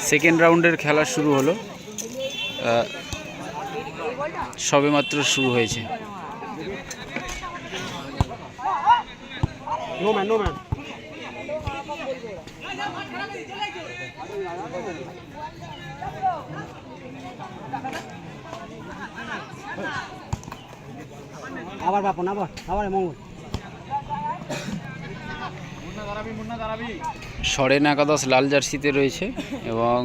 Second রাউন্ডের খেলা শুরু হলো। আহ, সবেমাত্র শুরু হয়েছে। আবার বাপন আবার মঙ্গল। সরেন একাদশ লাল জার্সিতে রয়েছে এবং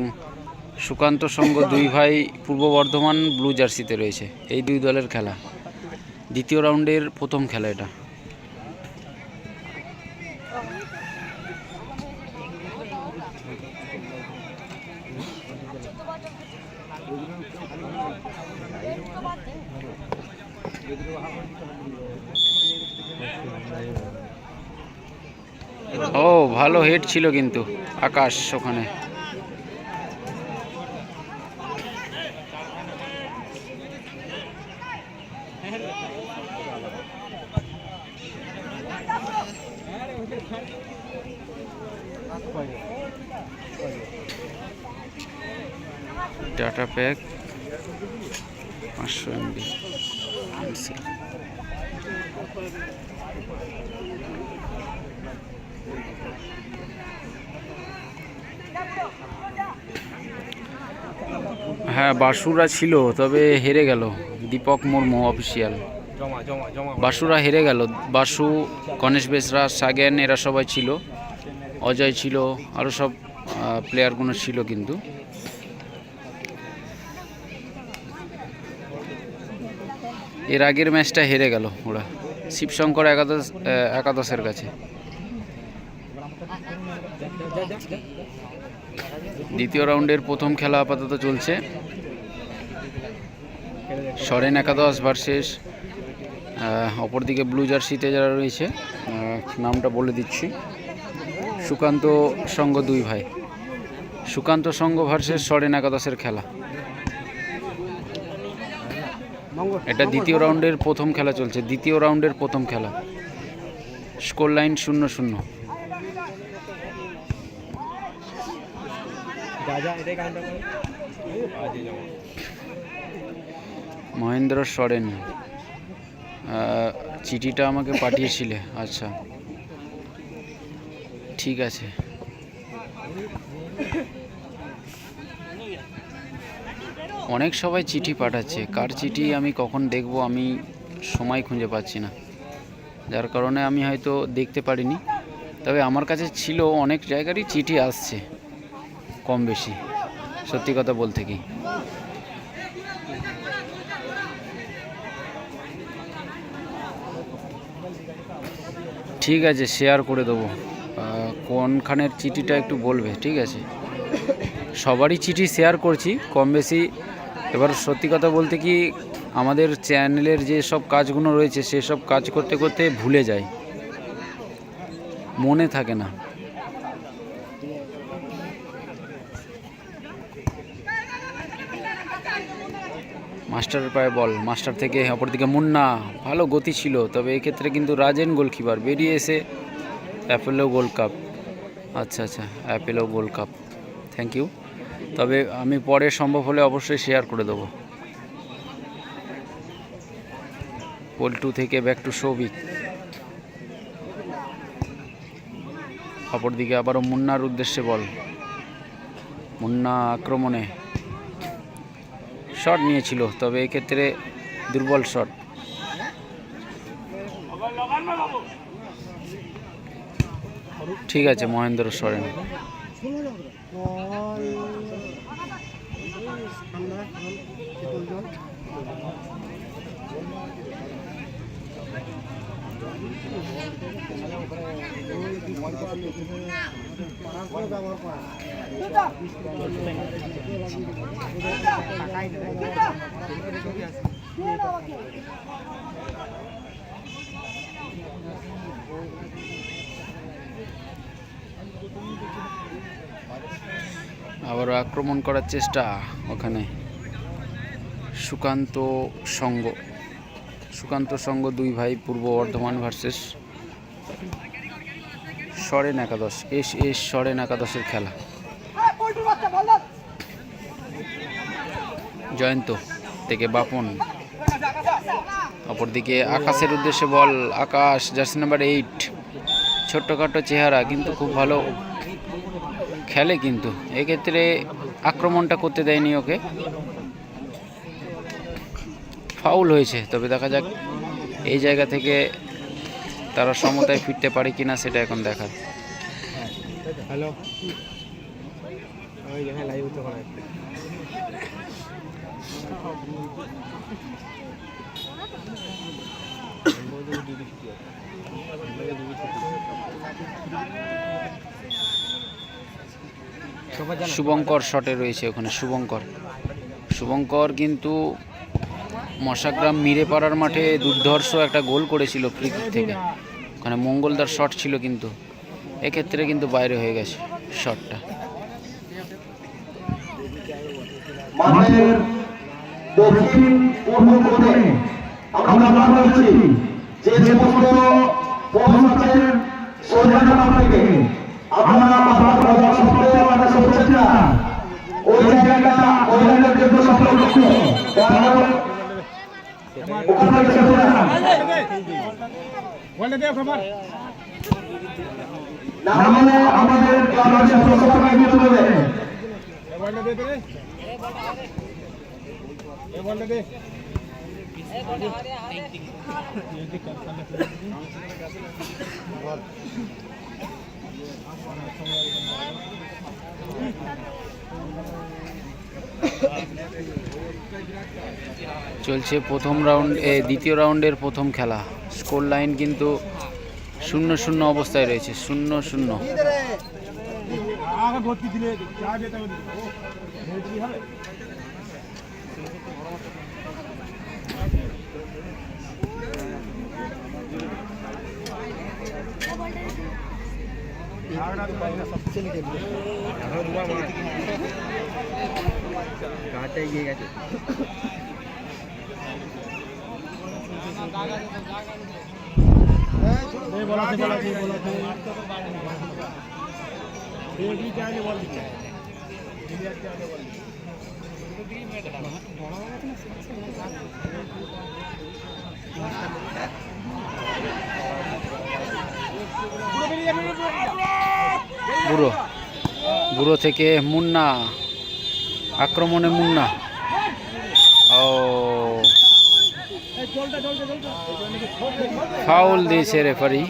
সুকান্ত সঙ্গ দুই ভাই পূর্ব বর্ধমান ব্লু জার্সিতে রয়েছে। এই দুই দলের খেলা। দ্বিতীয় রাউন্ডের প্রথম খেলা এটা ও ভালো হেড ছিল কিন্তু আকাশ ওখানে। ডাটা প্যাক পাঁচশো এমবি। হ্যাঁ বাসুরা ছিল, তবে হেরে গেল। দীপক মুর্মু অফিসিয়াল বাসুরা হেরে গেল। বাসু, গণেশ বেসরা, সাগেন, এরা সবাই ছিল। অজয় ছিল আরও সব প্লেয়ারগুলো ছিল কিন্তু। এর আগের ম্যাচটা হেরে গেল ওরা। শিবশঙ্কর একাদশ একাদশের কাছে। দ্বিতীয় রাউন্ডের প্রথম খেলা আপাতত চলছে। সরেন একাদশ ভার্সেস অপরদিকে ব্লু জার্সিতে যারা রয়েছে নামটা বলে দিচ্ছি। সুকান্ত সঙ্গ দুই ভাই। সুকান্ত সঙ্গ ভার্সেস সরেন একাদশের খেলা। এটা দ্বিতীয় রাউন্ডের প্রথম খেলা চলছে, দ্বিতীয় রাউন্ডের প্রথম খেলা। স্কোর লাইন শূন্য শূন্য যা যা এটাই কাউন্টার করে আজই জমা মহেন্দ্র সরেন চিঠিটা আমাকে পাঠিয়েছিলে আচ্ছা। ঠিক আছে। অনেক সবাই চিঠি পাঠাচ্ছে, কার চিঠি আমি কখন দেখব আমি সময় খুঁজে পাচ্ছি না। যার কারণে আমি হয়তো দেখতে পারিনি, তবে আমার কাছে ছিল অনেক জায়গারই চিঠি আসছে। কম বেশি, সত্যি কথা বলতে কি। ঠিক আছে শেয়ার করে দেবো। কোনখানের চিঠিটা একটু বলবে, ঠিক আছে? সবারই চিঠি শেয়ার করছি, কম বেশি। এবার সত্যি কথা বলতে কি, আমাদের চ্যানেলের যে সব কাজগুলো রয়েছে সেসব কাজ করতে করতে ভুলে যায় মনে থাকে না। মাস্টারের পায়ে বল, মাস্টার থেকে অপরদিকে মুন্না, ভালো গতি ছিল, তবে এক্ষেত্রে কিন্তু রাজেন গোলকিপার, বেরিয়ে এসে অ্যাপেলো গোল্ড কাপ। আচ্ছা আচ্ছা Apollo gold cup thank you তবে আমি পরে সম্ভব হলে অবশ্যই শেয়ার করে দেবো। পল্টু থেকে ব্যাক টু সৌভিক অপরদিকে আবারও মুন্নার উদ্দেশ্যে বল। মুন্না আক্রমণে। শট নিয়েছিল তবে এক্ষেত্রে দুর্বল শট। ঠিক আছে মহেন্দ্র সরেন। ব্যবহার আবার আক্রমণ করার চেষ্টা ওখানে। সুকান্ত সঙ্গ। সুকান্ত সঙ্গ দুই ভাই, পূর্ব বর্ধমান ভার্সেস সরেন একাদশ। এস এস সরেন একাদশের খেলা। জয়ন্ত থেকে বাপন। অপরদিকে আকাশের উদ্দেশ্যে ball, Akash, jersey number eight. ছোট্টখাটো চেহারা, কিন্তু খুব ভালো খেলে কিন্তু। এক্ষেত্রে আক্রমণটা করতে দেয়নি ওকে। ফাউল হয়েছে, তবে দেখা যাক এই জায়গা থেকে তারা সমতায় ফিরতে পারে কিনা সেটা এখন দেখার। হ্যালো ওই হ্যাঁ লাইভ হতে পারে শুভঙ্কর শটে রয়েছে ওখানে, শুভঙ্কর। শুভঙ্কর কিন্তু মশাগ্রাম মিরেপাড়ার মাঠে দুর্ধর্ষ একটা গোল করেছিল ফ্রি কিক থেকে। ওখানে মঙ্গলদার শট ছিল কিন্তু, এক্ষেত্রে কিন্তু বাইরে হয়ে গেছে শটটা। দক্ষিণ পূর্ব কোণে আমরা বারবার বলছি যে সমস্ত পৌষ আছেন সোজাগ্রাম থেকে। আমরা বারবার বলা সত্ত্বেও আমরা শুনছেন না ওই জায়গাটা ওই জায়গার জন্য করছে কারণ ওখানে গেছে না? না হলে আমাদের ক্লাবের চলছে প্রথম রাউন্ড এ দ্বিতীয় রাউন্ডের প্রথম খেলা। স্কোর লাইন কিন্তু শূন্য শূন্য অবস্থায় রয়েছে শূন্য শূন্য। काटे ये कैसे नहीं बोला थे बोला थे बोला थे ये भी जाने वाली है ये जाने वाली है तो ग्रीन में डाला बड़ा होगा तो ना सिर्फ़ से पूरा मिल जाएगा বুড়ো। বুড়ো থেকে মুন্না, আক্রমণে মুন্না। ও। ফাউল দিয়েছে রেফারি।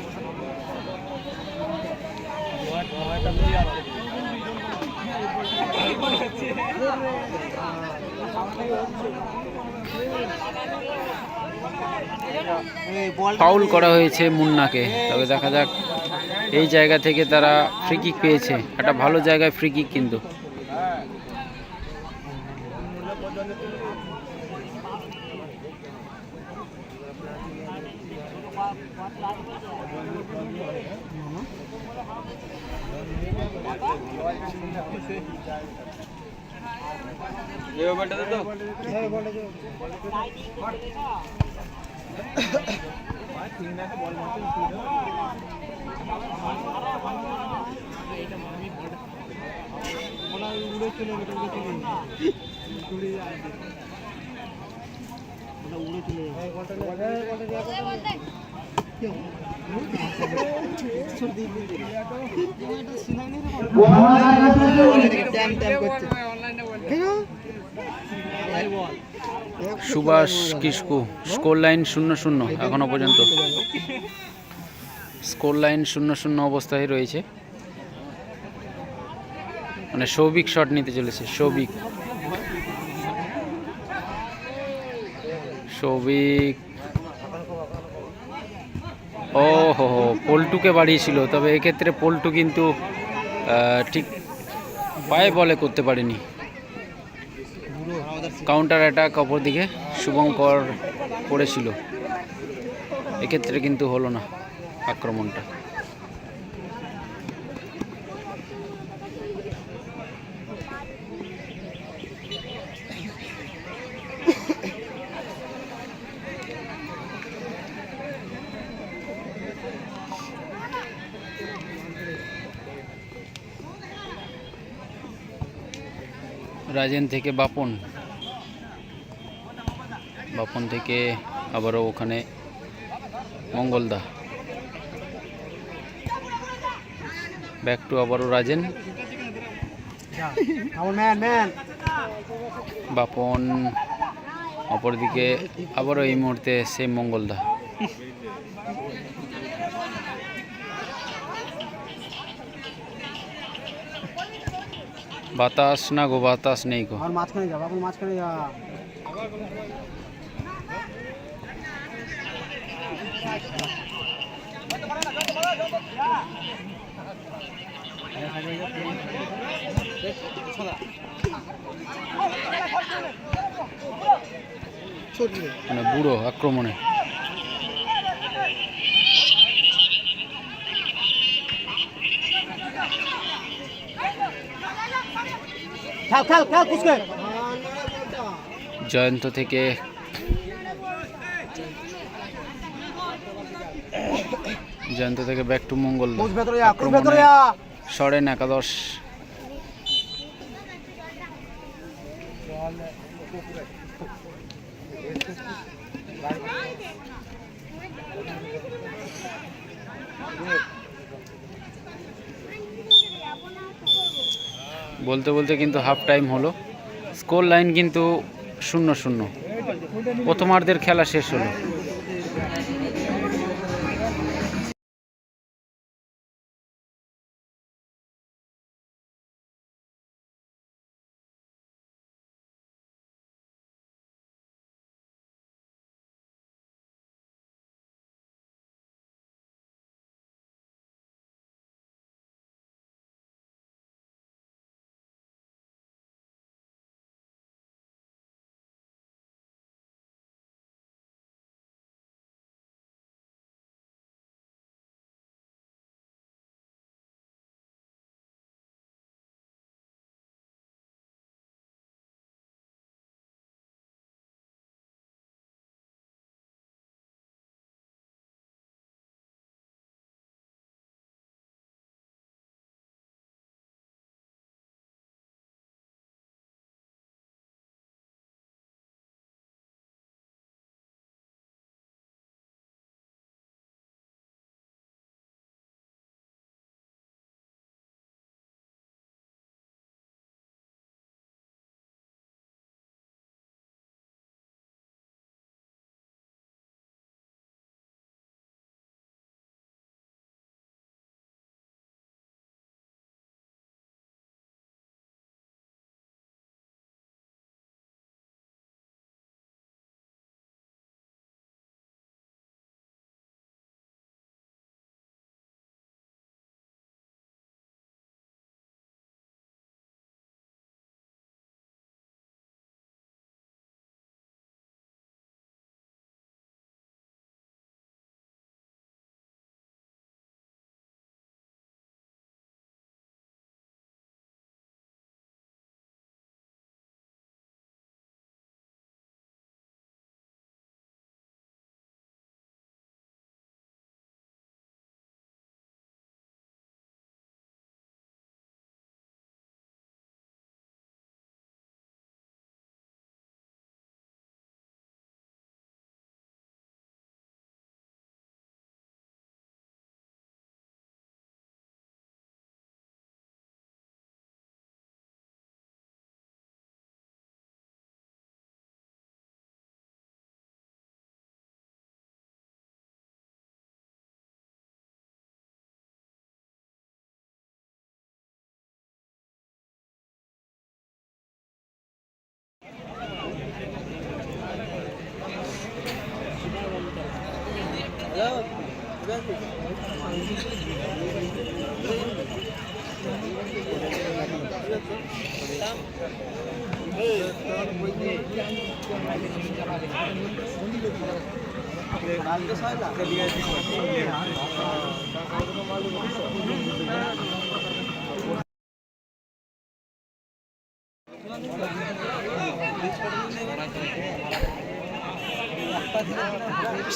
ফাউল করা হয়েছে মুন্নাকে। তবে দেখা যাক এই জায়গা থেকে তারা ফ্রি কিক পেয়েছে। একটা ভালো জায়গায় ফ্রি কিক কিন্তু। সুভাষ কিসকু স্কোর লাইন শূন্য শূন্য এখনও পর্যন্ত। স্কোর লাইন শূন্য শূন্য অবস্থায় রয়েছে। মানে সৌভিক শট নিতে চলেছে, সৌভিক। সৌভিক। ও হো হো পল্টুকে বাড়িয়েছিল, তবে এক্ষেত্রে পল্টু কিন্তু ঠিক পায়ে বলে করতে পারেনি। কাউন্টার অ্যাটাক অপরদিকে শুভঙ্কর করেছিল। এক্ষেত্রে কিন্তু হলো না। আক্রমণটা। রাজেন থেকে বাপন। বাপন থেকে আবারও ওখানে মঙ্গলদা। ব্যাক টু আবারও রাজেন। বাপন অপরদিকে আবারও এই মুহূর্তে সেই মঙ্গলদা। বাতাস না গো বাতাস নেই গো। মাঝখানে যাব আপনার মাঝখানে যা। মানে বুড়ো আক্রমণে। জয়ন্ত থেকে জয়ন্ত থেকে ব্যাক টু মঙ্গল সরেন একাদশ। বলতে বলতে কিন্তু হাফ টাইম হলো। স্কোর লাইন কিন্তু শূন্য শূন্য। প্রথমার্ধের খেলা শেষ হলো।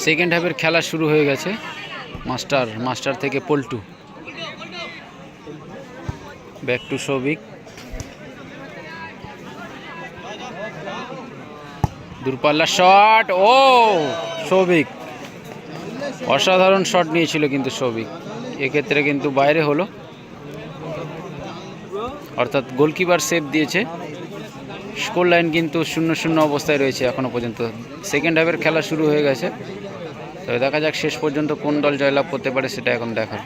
সেকেন্ড হাফের খেলা শুরু হয়ে গেছে। মাস্টার মাস্টার থেকে পল্টু। ব্যাক টু সৌভিক দূরপাল্লা শট ও! সৌভিক অসাধারণ শট নিয়েছিল কিন্তু সৌভিক এক্ষেত্রে কিন্তু বাইরে হলো। অর্থাৎ গোলকিপার সেভ দিয়েছে। স্কোর লাইন কিন্তু শূন্য শূন্য অবস্থায় রয়েছে এখনও পর্যন্ত। সেকেন্ড হাফের খেলা শুরু হয়ে গেছে। তবে দেখা যাক শেষ পর্যন্ত কোন দল জয়লাভ করতে পারে সেটা এখন দেখার।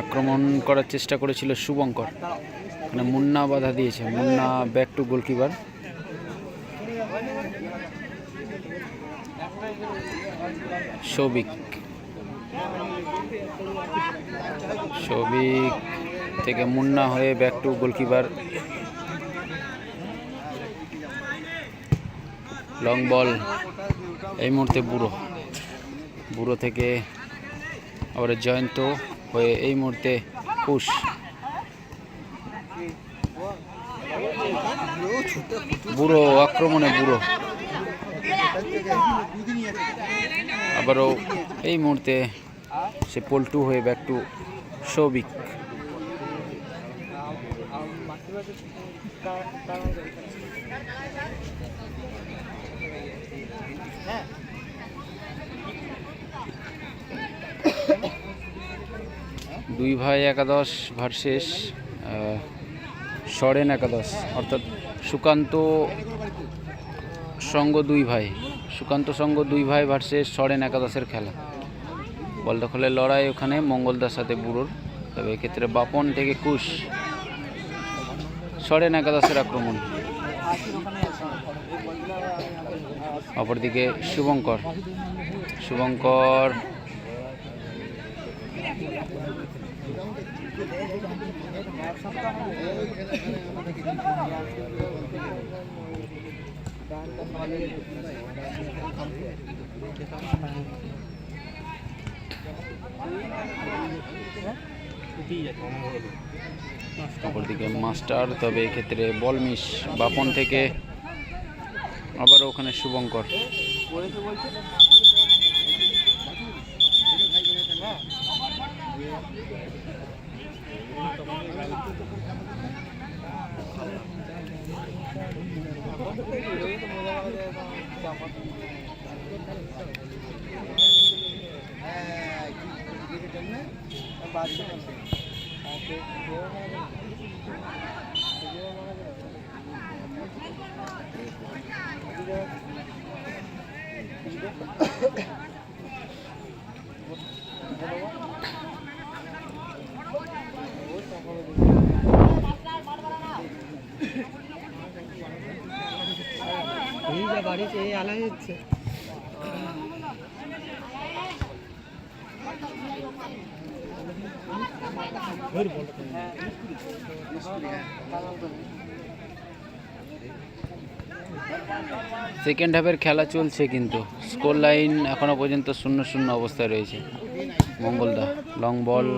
আক্রমণ করার চেষ্টা করেছিল শুভঙ্কর। মানে মুন্না বাধা দিয়েছে। Munna back to goalkeeper Souvik Souvik থেকে মুন্না হয়ে back to goalkeeper long ball এই মুহূর্তে বুড়ো। বুড়ো থেকে আবার জয়ন্ত হয়ে এই মুহূর্তে কুশ বুড়ো, আক্রমণে বুড়ো। আবারও এই মুহূর্তে সে পল্টু হয়ে ব্যাক টু সৌভিক দুই ভাই একাদশ ভার্সেস সরেন একাদশ, অর্থাৎ সুকান্ত সঙ্গ দুই ভাই, সুকান্ত সঙ্গ দুই ভাই ভার্সেস সরেন একাদশের খেলা। বল দখলের লড়াই ওখানে মঙ্গলদার সাথে বুড়োর তবে এক্ষেত্রে বাপন থেকে কুশ। সরেন একাদশের আক্রমণ। অপরদিকে শুভঙ্কর। শুভঙ্কর অপরদিকে মাস্টার তবে এক্ষেত্রে বল মিস বাপন থেকে আবার ওখানে শুভঙ্কর। এই সেকেন্ড হাফের খেলা চলছে কিন্তু। স্কোর লাইন এখনও পর্যন্ত শূন্য শূন্য অবস্থায় রয়েছে। মঙ্গলদা লং বল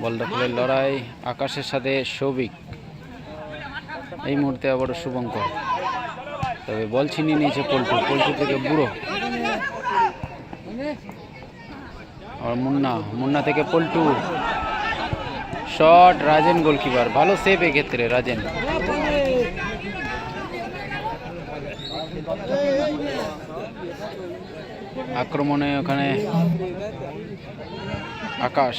বল দখলের লড়াই আকাশের সাথে সৌভিক। এই মুহূর্তে আবারও শুভঙ্কর। তবে বল ছিনিয়ে নিয়েছে পল্টু। পল্টু থেকে বুড়ো। আর মুন্না। মুন্না থেকে পল্টু। Shot, Rajen goalkeeper. ভালো সেভ এক্ষেত্রে রাজেন। আক্রমণে ওখানে আকাশ।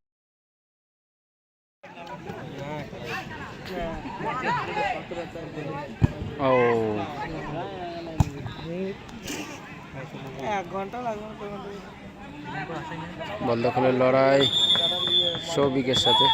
বল দখলের লড়াই সৌভিকের সাথে।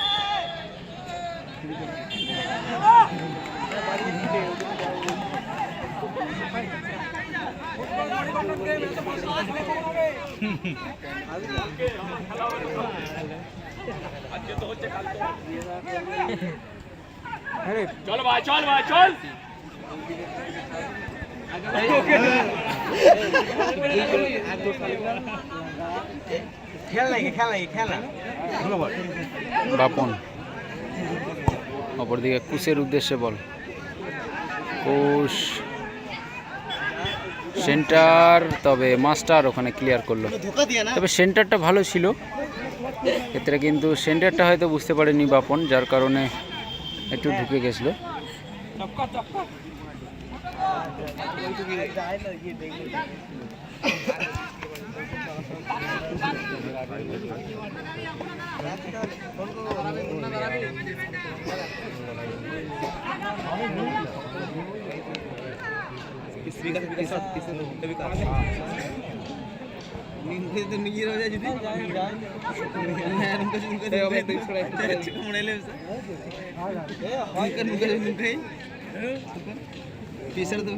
নাকি খেল নাকি খেল না বাপন। অপরদিকে কুশের উদ্দেশ্যে বল। কুশ। সেন্টার তবে মাস্টার ওখানে ক্লিয়ার করল। তবে সেন্টারটা ভালো ছিল। ক্ষেত্রে কিন্তু সেন্টারটা হয়তো বুঝতে পারেনি বাপন যার কারণে একটু ঢুকে গেছিল। নিজের হয়ে যায় যদি পিসার তো